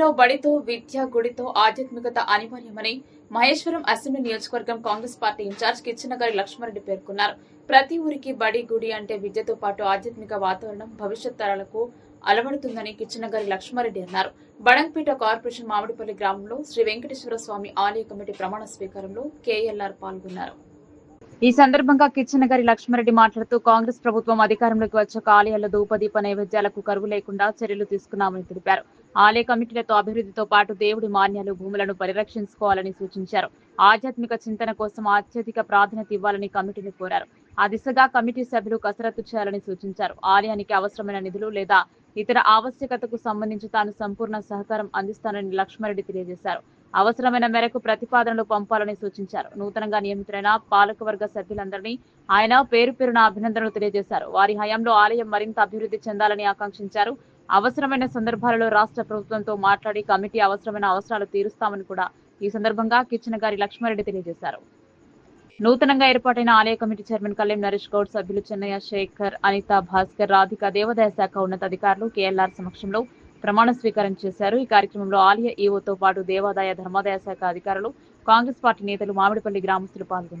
ఏపీలో బడితో విద్య గుడితో ఆధ్యాత్మికత అనివార్యమని మహేశ్వరం అసెంబ్లీ నియోజకవర్గం Congress party in charge Kichannagari Laxma Reddy పేర్కొన్నారు. ప్రతి ఊరికి బడి గుడి అంటే విద్యతో పాటు ఆధ్యాత్మిక వాతావరణం భవిష్యత్ తరాలకు అలవడుతుందని కిచ్చినగారి లక్ష్మారెడ్డి అన్నారు. బడంపేట కార్పొరేషన్ మామిడిపల్లి గ్రామంలో శ్రీ వెంకటేశ్వర స్వామి ఆలయ కమిటీ ప్రమాణ స్వీకారంలో కేఎల్ఆర్ పాల్గొన్నారు. ఈ సందర్భంగా కిచ్చనగారి లక్ష్మారెడ్డి మాట్లాడుతూ కాంగ్రెస్ ప్రభుత్వం అధికారంలోకి వచ్చాక ఆలయాల ధూపదీప నైవేద్యాలకు కరువు లేకుండా చర్యలు తీసుకున్నామని తెలిపారు. ఆలయ కమిటీలతో అభివృద్ధితో పాటు దేవుడి మాన్యాలు భూములను పరిరక్షించుకోవాలని సూచించారు. ఆధ్యాత్మిక చింతన కోసం అత్యధిక ప్రాధాన్యత ఇవ్వాలని కమిటీని కోరారు. ఆ దిశగా కమిటీ సభ్యులు కసరత్తు చేయాలని సూచించారు. ఆలయానికి అవసరమైన నిధులు లేదా ఇతర ఆవశ్యకతకు సంబంధించి తాను సంపూర్ణ సహకారం అందిస్తానని లక్ష్మారెడ్డి తెలియజేశారు. అవసరమైన మేరకు ప్రతిపాదనలు పంపాలని సూచించారు. నూతనంగా నియమితులైన పాలకవర్గ సభ్యులందరినీ ఆయన పేరు పేరున అభినందనలు తెలియజేశారు. వారి హయాంలో ఆలయం మరింత అభివృద్ధి చెందాలని ఆకాంక్షించారు. అవసరమైన సందర్భాలలో రాష్ట్ర ప్రభుత్వంతో మాట్లాడి కమిటీ అవసరమైన అవసరాలు తీరుస్తామని కూడా ఈ సందర్భంగా కిచ్చిన గారి లక్ష్మారెడ్డి తెలియజేశారు. నూతనంగా ఏర్పాటైన ఆలయ కమిటీ చైర్మన్ కళ్యాణ్ నరేష్ గౌడ్ సభ్యులు చెన్నయ్య శేఖర్ అనిత భాస్కర్ రాధిక దేవాదాయ శాఖ ఉన్నతాధికారులు కేఎల్ఆర్ సమక్షంలో ప్రమాణ స్వీకారం చేశారు. ఈ కార్యక్రమంలో ఆలయ ఈవోతో పాటు దేవాదాయ ధర్మాదాయ శాఖ అధికారులు కాంగ్రెస్ పార్టీ నేతలు మామిడిపల్లి గ్రామస్తులు పాల్గొన్నారు.